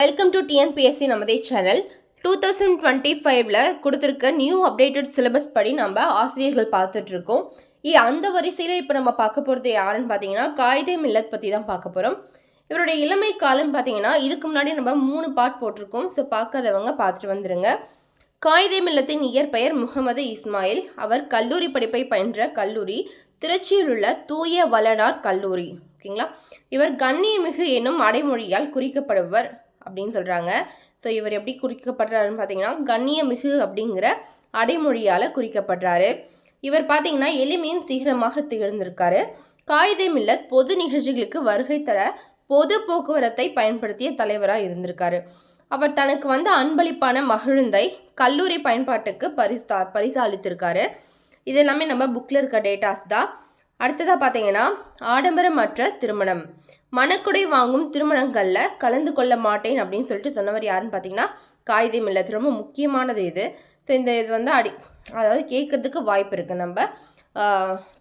Welcome to TNPSC நமதே channel two thousand twenty ஃபைவ்ல கொடுத்துருக்க நியூ அப்டேட்டட் சிலபஸ் படி நம்ம ஆசிரியர்கள் பார்த்துட்ருக்கோம். இ அந்த வரிசையில் இப்போ நம்ம பார்க்க போகிறது யாருன்னு பார்த்தீங்கன்னா காயிதே மில்லத் பற்றி தான் பார்க்க போகிறோம் இவருடைய இளமை காலம் பார்த்தீங்கன்னா இதுக்கு முன்னாடி நம்ம மூணு பார்ட் போட்டிருக்கோம். ஸோ பார்க்காதவங்க பார்த்துட்டு வந்துருங்க. காயிதே மில்லத்தின் இயற்பெயர் முகமது இஸ்மாயில். அவர் கல்லூரி படிப்பை பயின்ற கல்லூரி திருச்சியில் உள்ள தூய வளனார் கல்லூரி. ஓகேங்களா? இவர் கண்ணியமிகு என்னும் அடைமொழியால் குறிக்கப்படுவர் அப்படின்னு சொல்கிறாங்க ஸோ இவர் எப்படி குறிக்கப்படுறாருன்னு பார்த்தீங்கன்னா கண்ணியமிகு அப்படிங்கிற அடைமொழியால் குறிக்கப்படுறாரு. இவர் பார்த்தீங்கன்னா எளிமையின் சீக்கிரமாக திகழ்ந்திருக்காரு. காயிதே மில்லத் பொது நிகழ்ச்சிகளுக்கு வருகை தர பொது போக்குவரத்தை பயன்படுத்திய தலைவராக இருந்திருக்காரு. அவர் தனக்கு வந்த அன்பளிப்பான மகிழுந்தை கல்லூரி பயன்பாட்டுக்கு பரிசா பரிசாளித்திருக்காரு இதெல்லாமே நம்ம புக்கில் இருக்க டேட்டாஸ் தான். அடுத்ததாக பார்த்தீங்கன்னா ஆடம்பரமற்ற திருமணம். மணக்குடை வாங்கும் திருமணங்களில் கலந்து கொள்ள மாட்டேன் அப்படின்னு சொல்லிட்டு சொன்னவர் யாருன்னு பார்த்தீங்கன்னா காகிதம் இல்லை ரொம்ப முக்கியமானது இது. ஸோ இந்த இது வந்து அடி அதாவது கேட்கறதுக்கு வாய்ப்பு இருக்குது நம்ம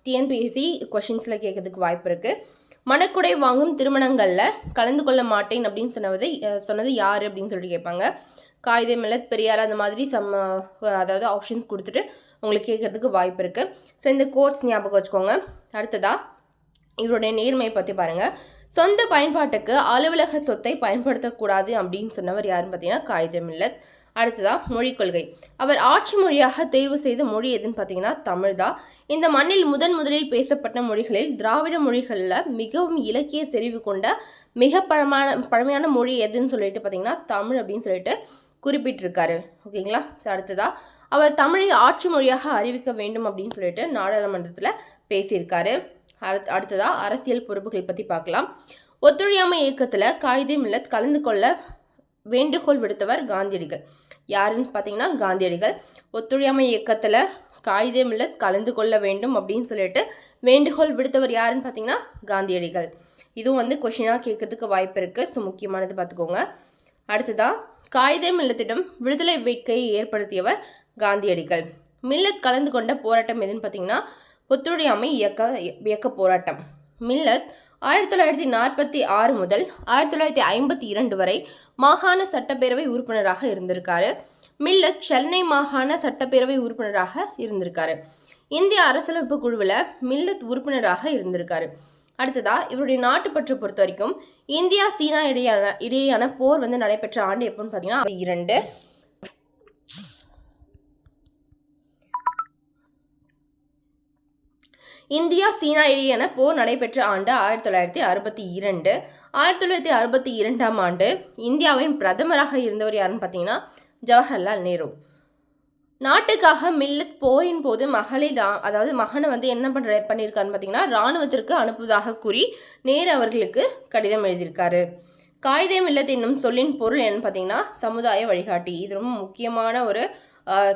டிஎன்பிஎஸ்சி கொஷின்ஸில் கேட்கறதுக்கு வாய்ப்பு இருக்குது மணக்குடை வாங்கும் திருமணங்களில் கலந்து கொள்ள மாட்டேன் அப்படின்னு சொன்னது சொன்னது யார் அப்படின்னு சொல்லிட்டு கேட்பாங்க. காகிதே மில்லத் பெரியார் அந்த மாதிரி சம் அதாவது ஆப்ஷன்ஸ் கொடுத்துட்டு உங்களுக்கு கேட்கறதுக்கு வாய்ப்பு இருக்குது ஸோ இந்த கோட்ஸ் ஞாபகம் வச்சுக்கோங்க. அடுத்ததா இவருடைய நேர்மையை பற்றி பாருங்கள் சொந்த பயன்பாட்டுக்கு அலுவலக சொத்தை பயன்படுத்தக்கூடாது அப்படின்னு சொன்னவர் யாருன்னு பார்த்தீங்கன்னா காகிதம் மில்லத். அடுத்ததா மொழிக் கொள்கை. அவர் ஆட்சி மொழியாக தேர்வு செய்த மொழி எதுன்னு பார்த்தீங்கன்னா தமிழ் தான் இந்த மண்ணில் முதன் முதலில் பேசப்பட்ட மொழிகளில் திராவிட மொழிகளில் மிகவும் இலக்கிய செறிவு கொண்ட மிக பழமான பழமையான மொழி எதுன்னு சொல்லிட்டு பார்த்தீங்கன்னா தமிழ் அப்படின்னு சொல்லிட்டு குறிப்பிட்டிருக்காரு. ஓகேங்களா? ஸோ அடுத்ததா அவர் தமிழை ஆட்சி மொழியாக அறிவிக்க வேண்டும் அப்படின்னு சொல்லிட்டு நாடாளுமன்றத்தில் பேசியிருக்காரு. அடுத் அடுத்ததாக அரசியல் பொறுப்புகள் பற்றி பார்க்கலாம். ஒத்துழையாமை இயக்கத்தில் காயிதே மில்லத் கலந்து கொள்ள வேண்டுகோள் விடுத்தவர் காந்தியடிகள். யாருன்னு பார்த்தீங்கன்னா காந்தியடிகள். ஒத்துழையாமை இயக்கத்தில் காயிதே மில்லத் கலந்து கொள்ள வேண்டும் அப்படின்னு சொல்லிட்டு வேண்டுகோள் விடுத்தவர் யாருன்னு பார்த்தீங்கன்னா காந்தியடிகள். இதுவும் வந்து கொஷினாக கேட்கறதுக்கு வாய்ப்பு இருக்குது ஸோ முக்கியமானது பார்த்துக்கோங்க அடுத்ததாக காயிதே மில்லத்திடம் விடுதலை வேட்கையை ஏற்படுத்தியவர் காந்தியடிகள். மில்லத் கலந்து கொண்ட போராட்டம் எதுன்னு பார்த்தீங்கன்னா ஒத்துழையாமை இயக்க இயக்க போராட்டம். மில்லத் ஆயிரத்தி தொள்ளாயிரத்தி நாற்பத்தி ஆறு முதல் ஆயிரத்தி தொள்ளாயிரத்தி ஐம்பத்தி இரண்டு வரை மாகாண சட்டப்பேரவை உறுப்பினராக இருந்திருக்காரு. மில்லத் சென்னை மாகாண சட்டப்பேரவை உறுப்பினராக இருந்திருக்காரு. இந்திய அரசியலமைப்பு குழுவில் மில்லத் உறுப்பினராக இருந்திருக்காரு. அடுத்ததா இவருடைய நாட்டுப்பற்று பொறுத்த வரைக்கும் இந்தியா சீனா இடையான இடையேயான போர் வந்து நடைபெற்ற ஆண்டு எப்போன்னு பார்த்தீங்கன்னா இரண்டு. இந்தியா சீனா இடையேயான போர் நடைபெற்ற ஆண்டு ஆயிரத்தி தொள்ளாயிரத்தி அறுபத்தி இரண்டு. ஆயிரத்தி தொள்ளாயிரத்தி அறுபத்தி இரண்டாம் ஆண்டு இந்தியாவின் பிரதமராக இருந்தவர் யாருன்னு பார்த்தீங்கன்னா ஜவஹர்லால் நேரு. நாட்டுக்காக மில்லத் போரின் போது மகளை ரா- அதாவது மகனை வந்து என்ன பண்ற பண்ணியிருக்காருன்னு பார்த்தீங்கன்னா இராணுவத்திற்கு அனுப்புவதாக கூறி நேரு அவர்களுக்கு கடிதம் எழுதியிருக்காரு. காயிதே மில்லத் என்னும் சொல்லின் பொருள் என்னன்னு பார்த்தீங்கன்னா சமுதாய வழிகாட்டி. இது ரொம்ப முக்கியமான ஒரு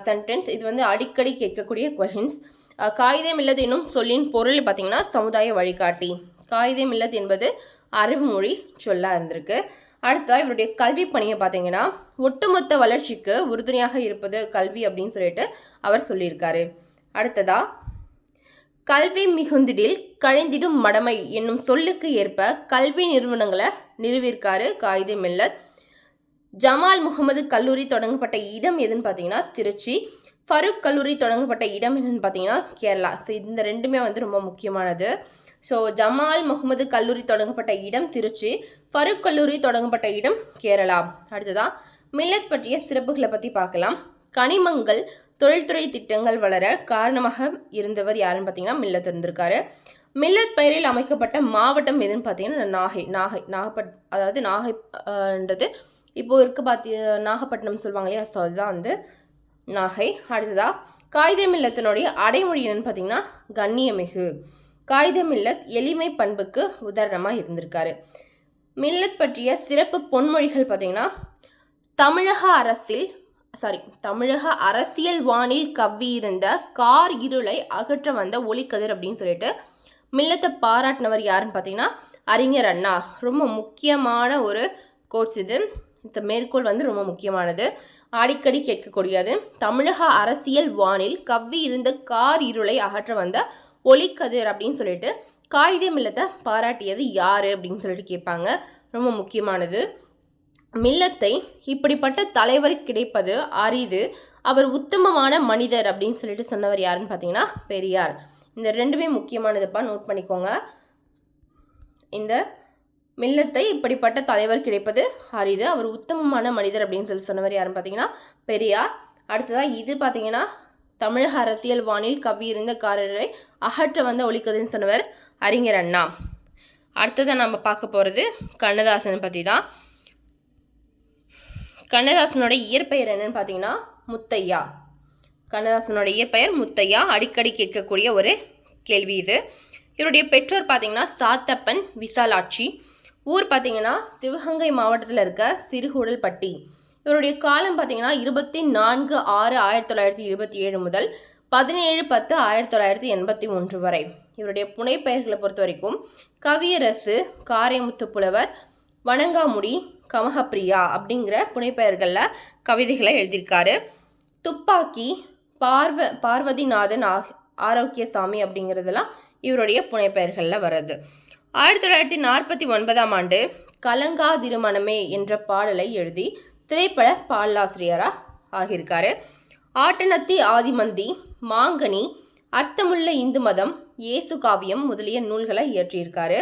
சென்டென்ஸ் இது வந்து அடிக்கடி கேட்கக்கூடிய கொஷின்ஸ் காயிதே மில்லத் என்னும் சொல்லின் பொருள் பார்த்திங்கன்னா சமுதாய வழிகாட்டி. காயிதே மில்லத் என்பது அரபு மொழி சொல்லாக இருந்திருக்கு. அடுத்தா இவருடைய கல்வி பணியை பார்த்தீங்கன்னா ஒட்டுமொத்த வளர்ச்சிக்கு உறுதுணையாக இருப்பது கல்வி அப்படின்னு சொல்லிட்டு அவர் சொல்லியிருக்காரு. அடுத்ததா கல்வி மிகுந்திடில் கழிந்திடும் மடமை என்னும் சொல்லுக்கு ஏற்ப கல்வி நிறுவனங்களை நிறுவியிருக்காரு காயிதே மில்லத் ஜமால் முகமது கல்லூரி தொடங்கப்பட்ட இடம் எதுன்னு பார்த்தீங்கன்னா திருச்சி. ஃபரூக் கல்லூரி தொடங்கப்பட்ட இடம் என்னன்னு பார்த்தீங்கன்னா கேரளா. ஸோ இந்த ரெண்டுமே வந்து ரொம்ப முக்கியமானது. ஸோ ஜமால் முகமது கல்லூரி தொடங்கப்பட்ட இடம் திருச்சி. ஃபரூக் கல்லூரி தொடங்கப்பட்ட இடம் கேரளா. அடுத்ததா மில்லத் பற்றிய சிறப்புகளை பற்றி பார்க்கலாம். கனிமங்கள் தொழில்துறை திட்டங்கள் வளர காரணமாக இருந்தவர் யாருன்னு பார்த்தீங்கன்னா மில்லத் இருந்திருக்காரு. மில்லத் பெயரில் அமைக்கப்பட்ட மாவட்டம் எதுன்னு பார்த்தீங்கன்னா நாகை நாகை நாகப்பட் அதாவது நாகை ஆஹ், இப்போ இருக்க பார்த்தி நாகப்பட்டினம் சொல்லுவாங்க இல்லையா? ஸோ அதுதான் வந்து நாகை அடுத்ததா காகித மில்லத்தினுடைய அடைமொழி என்னன்னு பார்த்தீங்கன்னா கண்ணியமிகு. காகித மில்லத் எளிமை பண்புக்கு உதாரணமாக இருந்திருக்காரு. மில்லத் பற்றிய சிறப்பு பொன்மொழிகள் பார்த்தீங்கன்னா தமிழக அரசில் சாரி தமிழக அரசியல் வானில் கவ்வியிருந்த கார் இருளை அகற்ற வந்த ஒளிக்கதிர் அப்படின்னு சொல்லிட்டு மில்லத்தை பாராட்டினவர் யாருன்னு பார்த்தீங்கன்னா அறிஞர் அண்ணா. ரொம்ப முக்கியமான ஒரு கோட்ஸ் இது. இந்த மேற்கோள் வந்து ரொம்ப முக்கியமானது. அடிக்கடி கேட்கக்கூடியது. தமிழக அரசியல் வானில் கவ்வி இருந்த கார் இருளை அகற்ற வந்த ஒலிக்கதிர் அப்படின்னு சொல்லிட்டு காகிதம் இல்லத்தை பாராட்டியது யார் அப்படின்னு சொல்லிட்டு கேட்பாங்க. ரொம்ப முக்கியமானது. மில்லத்தை இப்படிப்பட்ட தலைவர் கிடைப்பது அரிது. அவர் உத்தமமான மனிதர் அப்படின்னு சொல்லிட்டு சொன்னவர் யாருன்னு பார்த்தீங்கன்னா பெரியார். இந்த ரெண்டுமே முக்கியமானதுப்பா நோட் பண்ணிக்கோங்க. இந்த மில்லத்தை இப்படிப்பட்ட தலைவர் கிடைப்பது? அரிது. அவர் உத்தமமான மனிதர் அப்படின்னு சொல்லி சொன்னவர் யாருன்னு பார்த்தீங்கன்னா பெரியார். அடுத்ததாக இது பார்த்தீங்கன்னா தமிழக அரசியல் வானில் கவி இருந்தக்காரரை அகற்ற வந்த ஒழிக்கதுன்னு சொன்னவர் அறிஞர் அண்ணா. அடுத்ததாக நம்ம பார்க்க போகிறது கண்ணதாசன் பற்றி தான். கண்ணதாசனோட இயற்பெயர் என்னன்னு பார்த்தீங்கன்னா முத்தையா. கண்ணதாசனோட இயற்பெயர் முத்தையா. அடிக்கடி கேட்கக்கூடிய ஒரு கேள்வி இது. இவருடைய பெற்றோர் பார்த்தீங்கன்னா சாத்தப்பன் விசாலாட்சி. ஊர் பார்த்தீங்கன்னா சிவகங்கை மாவட்டத்தில் இருக்க சிறுகுடல்பட்டி. இவருடைய காலம் பார்த்தீங்கன்னா இருபத்தி நான்கு ஆறு ஆயிரத்தி தொள்ளாயிரத்தி இருபத்தி ஏழு முதல் பதினேழு பத்து ஆயிரத்தி தொள்ளாயிரத்தி எண்பத்தி ஒன்று வரை. இவருடைய புனைப்பெயர்களை பொறுத்த வரைக்கும் கவியரசு காரைமுத்து புலவர் வணங்காமுடி கமகப்பிரியா அப்படிங்கிற புனைப்பெயர்களில் கவிதைகளை எழுதியிருக்காரு. துப்பாக்கி பார்வ பார்வதிநாதன் ஆ ஆரோக்கியசாமி அப்படிங்கிறதெல்லாம் இவருடைய புனைப்பெயர்களில் வர்றது. ஆயிரத்தி தொள்ளாயிரத்தி நாற்பத்தி ஒன்பதாம் ஆண்டு கலங்கா திருமணமே என்ற பாடலை எழுதி திரைப்பட பாடலாசிரியராக ஆகியிருக்காரு. ஆட்டனத்தி ஆதிமந்தி மாங்கனி அர்த்தமுள்ள இந்து மதம் இயேசு காவியம் முதலிய நூல்களை இயற்றியிருக்காரு.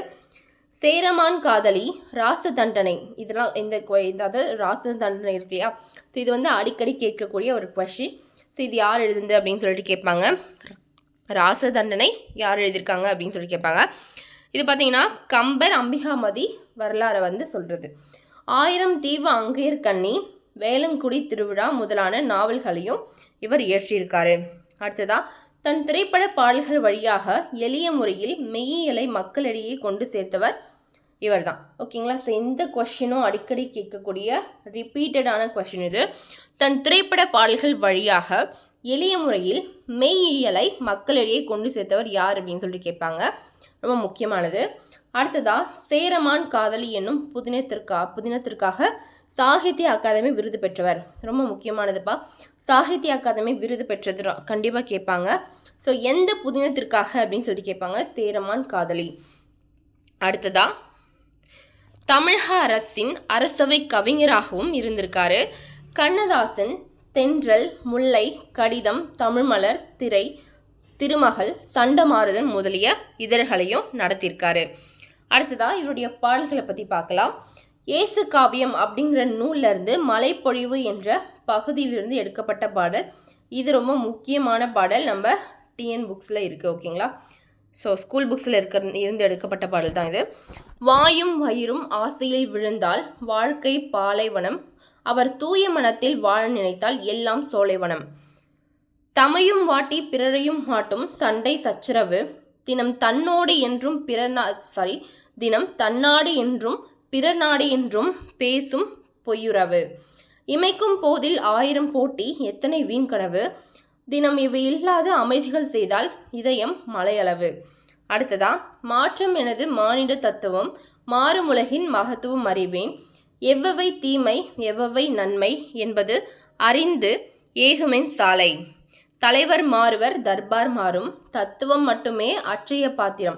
சேரமான் காதலி ராச தண்டனை இதெல்லாம் இந்த அதாவது ராச தண்டனை இருக்கு இல்லையா? ஸோ இது வந்து அடிக்கடி கேட்கக்கூடிய ஒரு கொஷின் ஸோ இது யார் எழுதுந்து அப்படின்னு சொல்லிட்டு கேட்பாங்க. ராச தண்டனை யார் எழுதியிருக்காங்க அப்படின்னு சொல்லி கேட்பாங்க. இது பார்த்தீங்கன்னா கம்பர் அம்பிகாமதி வரலாறை வந்து சொல்கிறது ஆயிரம் தீவு அங்கேயர் கண்ணி வேலங்குடி திருவிழா முதலான நாவல்களையும் இவர் இயற்றியிருக்காரு. அடுத்ததாக தன் திரைப்பட பாடல்கள் வழியாக எளிய முறையில் மெய்யியலை மக்களிடையே கொண்டு சேர்த்தவர் இவர் தான் ஓகேங்களா? ஸோ இந்த கொஷினும் அடிக்கடி கேட்கக்கூடிய ரிப்பீட்டடான கொஷின் இது. தன் திரைப்பட பாடல்கள் வழியாக எளிய முறையில் மெய்யியலை மக்களிடையே கொண்டு சேர்த்தவர் யார் அப்படின்னு சொல்லிட்டு கேட்பாங்க. ரொம்ப முக்கியமானது. அடுத்ததாக சேரமான் காதலி என்னும் புதினத்திற்கா புதினத்திற்காக சாகித்ய அகாதமி விருது பெற்றவர். ரொம்ப முக்கியமானதுப்பா. சாகித்ய அகாதமி விருது பெற்றது கண்டிப்பாக கேட்பாங்க. ஸோ எந்த புதினத்திற்காக அப்படின்னு சொல்லி கேட்பாங்க. சேரமான் காதலி. அடுத்ததா தமிழக அரசின் அரசவை கவிஞராகவும் இருந்திருக்காரு. கண்ணதாசன் தென்றல் முல்லை கடிதம் தமிழ்மலர் திரை திருமகள் சண்டமாறுதன் முதலிய இதழ்களையும் நடத்தியிருக்காரு. அடுத்ததாக இவருடைய பாடல்களை பற்றி பார்க்கலாம். ஏசு காவியம் அப்படிங்கிற நூல்லேருந்து மலைப்பொழிவு என்ற பகுதியிலிருந்து எடுக்கப்பட்ட பாடல். இது ரொம்ப முக்கியமான பாடல். நம்ம டிஎன் புக்ஸில் இருக்குது ஓகேங்களா? ஸோ ஸ்கூல் புக்ஸில் இருக்கிற இருந்து எடுக்கப்பட்ட பாடல் தான் இது. வாயும் வயிறும் ஆசையில் விழுந்தால் வாழ்க்கை பாலைவனம். அவர் தூய மனத்தில் வாழ நினைத்தால் எல்லாம் சோலைவனம். தமையும் வாட்டி பிறரையும் மாட்டும் சண்டை சச்சரவு. தினம் தன்னோடு என்றும் பிறநா சாரி தினம் தன்னாடு என்றும் பிறநாடு நாடு என்றும் பேசும் பொய்யுறவு. இமைக்கும் போதில் ஆயிரம் போட்டி எத்தனை வீண்கனவு தினம் இவை இல்லாத அமைதிகள் செய்தால் இதயம் மலையளவு. அடுத்ததா மாற்றம் எனது மானிட தத்துவம் மாறும் உலகின் மகத்துவம் அறிவேன். எவ்வவை தீமை எவ்வவை நன்மை என்பது அறிந்து ஏகுமென் சாலை. தலைவர் மாறுவர் தர்பார் மாறும். தத்துவம் மட்டுமே அற்றைய பாத்திரம்.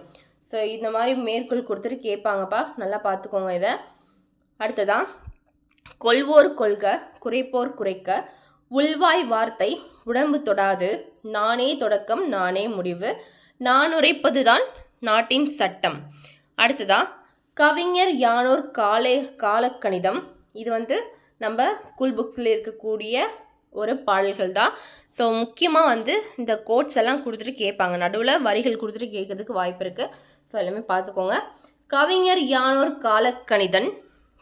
ஸோ இந்த மாதிரி மேற்கோள் கொடுத்துட்டு கேட்பாங்கப்பா. நல்லா பார்த்துக்கோங்க இதை. அடுத்ததான் கொள்வோர் கொள்க குறைப்போர் குறைக்க. உள்வாய் வார்த்தை உடம்பு தொடாது. நானே தொடக்கம் நானே முடிவு. நான் உரைப்பதுதான் நாட்டின் சட்டம். அடுத்ததா கவிஞர் யானோர் காலை காலக்கணிதம். இது வந்து நம்ம ஸ்கூல் புக்ஸில் இருக்கக்கூடிய ஒரு பாடல்கள் தான். ஸோ முக்கியமாக வந்து இந்த கோட்ஸ் எல்லாம் கொடுத்துட்டு கேட்பாங்க. நடுவில் வரிகள் கொடுத்துட்டு கேட்கறதுக்கு வாய்ப்பு இருக்குது ஸோ எல்லாமே பார்த்துக்கோங்க. கவிஞர் யானோர் காலக்கணிதன்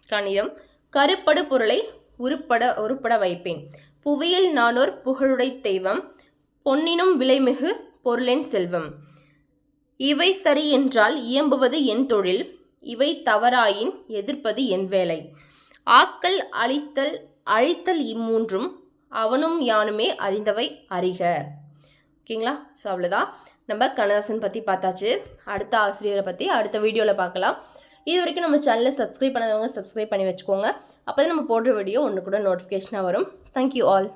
கணிதம் கருப்படு பொருளை உருப்பட உருப்பட வைப்பேன். புவியில் நானோர் புகழுடை தெய்வம் பொன்னினும் விலைமிகு பொருளின் செல்வம். இவை சரி என்றால் இயம்புவது என் தொழில் இவை தவறாயின் எதிர்ப்பது என் வேலை. ஆக்கல் அழித்தல் அழித்தல் இம்மூன்றும் அவனும் யானுமே அறிந்தவை அறிக. ஓகேங்களா? ஸோ அவ்வளோதான் நம்ம கண்ணதாசன் பற்றி பார்த்தாச்சு. அடுத்த ஆசிரியரை பற்றி அடுத்த வீடியோவில் பார்க்கலாம். இது வரைக்கும் நம்ம சேனலை சப்ஸ்கிரைப் பண்ணாதவங்க சப்ஸ்கிரைப் பண்ணி வச்சுக்கோங்க. அப்போ தான் நம்ம போடுற வீடியோ ஒன்று கூட நோட்டிஃபிகேஷனாக வரும். Thank you all